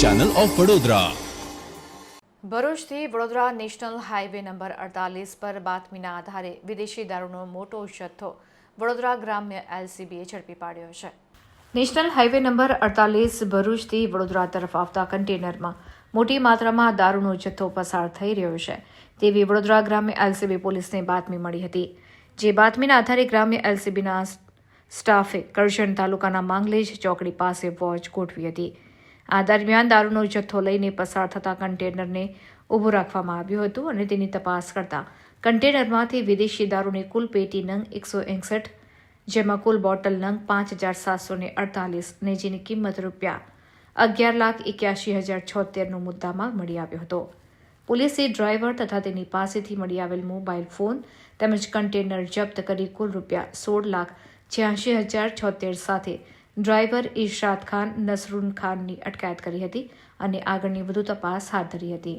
Channel of Vadodara ભરૂચથી Vadodara national highway number અડતાલીસ પર બાતમીના આધારે વિદેશી દારૂનો મોટો જથ્થો વડોદરા ગ્રામ્ય એલસીબીએ ઝડપી પાડ્યો છે. નેશનલ હાઈવે નંબર અડતાલીસ ભરૂચથી વડોદરા તરફ આવતા કન્ટેનરમાં મોટી માત્રામાં દારૂનો જથ્થો પસાર થઈ રહ્યો છે. તેવી વડોદરા ગ્રામ્ય એલસીબી પોલીસને બાતમી મળી હતી. જે બાતમીના આધારે ગ્રામ્ય એલસીબીના સ્ટાફે કરજણ તાલુકાના માંગલેજ ચોકડી પાસે વોચ ગોઠવી હતી. આ દરમિયાન દારૂનો જથ્થો લઈને પસાર થતા કન્ટેનરને ઊભું રાખવામાં આવ્યું હતું અને તેની તપાસ કરતા કન્ટેનરમાંથી વિદેશી દારૂની કુલ પેટી નંગ એકસો એકસઠ, જેમાં કુલ બોટલ નંગ પાંચ હજાર સાતસો ને અડતાલીસ ને જેની કિંમત રૂપિયા અગિયાર લાખ એક્યાસી હજાર છોતેરનો મુદ્દામાં મળી આવ્યો હતો. પોલીસે ડ્રાઈવર તથા તેની પાસેથી મળી આવેલ મોબાઈલ ફોન તેમજ કન્ટેનર જપ્ત કરી કુલ રૂપિયા સોળ લાખ છ્યાસી હજાર છોતેર સાથે ડ્રાઈવર ઇરશાદ ખાન, નસરુન ખાનની અટકાયત કરી હતી અને આગળની વધુ તપાસ હાથ ધરી હતી.